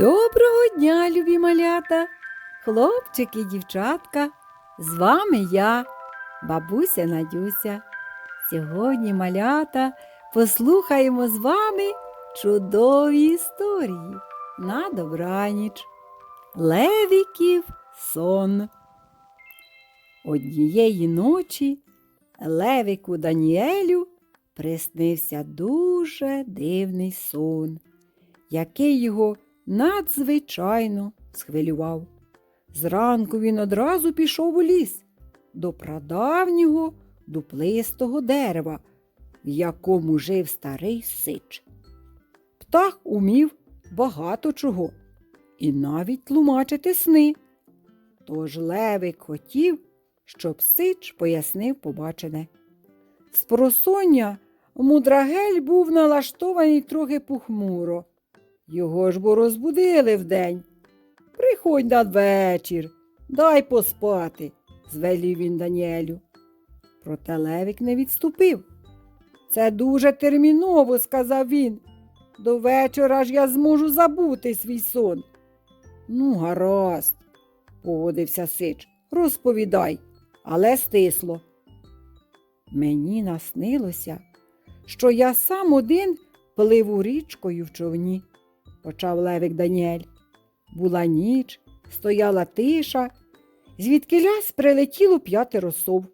Доброго дня, любі малята, хлопчики, дівчатка. З вами я, бабуся Надюся. Сьогодні, малята, послухаємо з вами чудові історії на добраніч. Левіків сон. Однієї ночі Левику Даніелю приснився дуже дивний сон, який його надзвичайно схвилював. Зранку він одразу пішов у ліс до прадавнього дуплистого дерева, в якому жив старий сич. Птах умів багато чого і навіть тлумачити сни. Тож Левик хотів, щоб сич пояснив побачене. Спросоння мудрагель був налаштований трохи похмуро. Його ж бо розбудили вдень. Приходь надвечір, дай поспати, звелів він Даніелю. Проте Левик не відступив. Це дуже терміново, сказав він. До вечора ж я зможу забути свій сон. Ну, гаразд, погодився Сич. Розповідай, але стисло. Мені наснилося, що я сам один пливу річкою в човні, почав Левик Даніель. Була ніч, стояла тиша, звідки лясь прилетіло п'ятеро сов.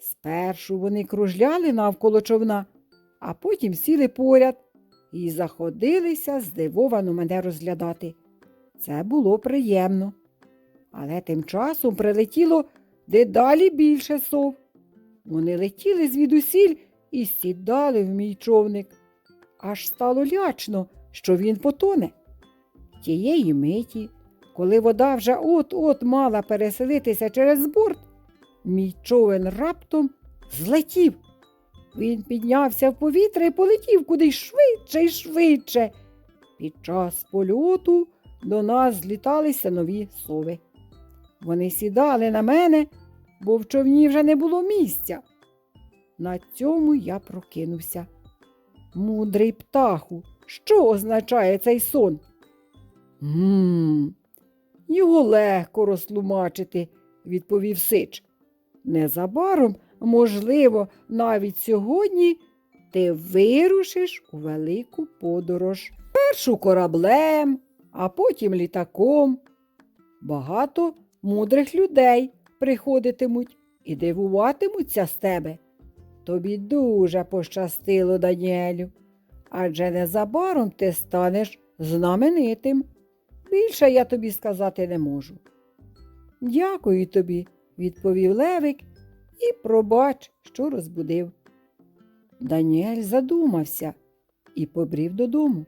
Спершу вони кружляли навколо човна, а потім сіли поряд і заходилися здивовано мене розглядати. Це було приємно. Але тим часом прилетіло дедалі більше сов. Вони летіли звідусіль і сідали в мій човник. Аж стало лячно, що він потоне. Тієї миті, коли вода вже от-от мала переселитися через борт, мій човен раптом злетів. Він піднявся в повітря і полетів кудись швидше і швидше. Під час польоту до нас зліталися нові сови. Вони сідали на мене, бо в човні вже не було місця. На цьому я прокинувся. Мудрий птаху, що означає цей сон? Гм, його легко розтлумачити, відповів Сич. Незабаром, можливо, навіть сьогодні ти вирушиш у велику подорож. Першу кораблем, а потім літаком. Багато мудрих людей приходитимуть і дивуватимуться з тебе. Тобі дуже пощастило, Даніелю, адже незабаром ти станеш знаменитим. Більше я тобі сказати не можу. Дякую тобі, відповів Левик і пробач, що розбудив. Даніель задумався і побрів додому.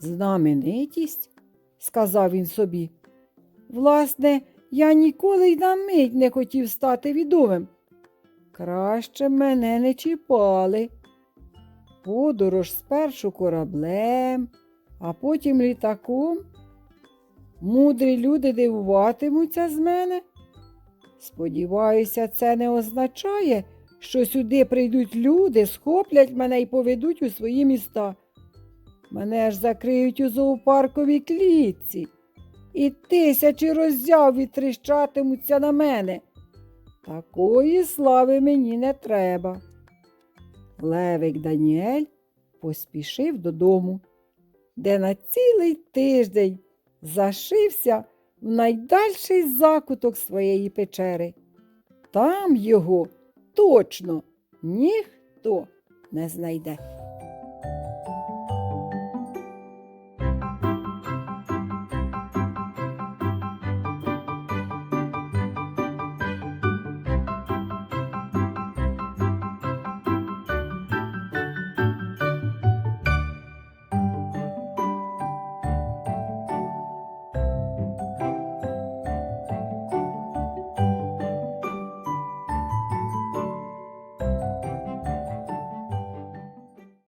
Знаменитість, сказав він собі. Власне, я ніколи й на мить не хотів стати відомим. Краще мене не чіпали. Подорож спершу кораблем, а потім літаком. Мудрі люди дивуватимуться з мене. Сподіваюся, це не означає, що сюди прийдуть люди, схоплять мене і поведуть у свої міста. Мене ж закриють у зоопарковій клітці, і тисячі роззяв відтріщатимуться на мене. Такої слави мені не треба. Левик Даніель поспішив додому, де на цілий тиждень зашився в найдальший закуток своєї печери. Там його точно ніхто не знайде.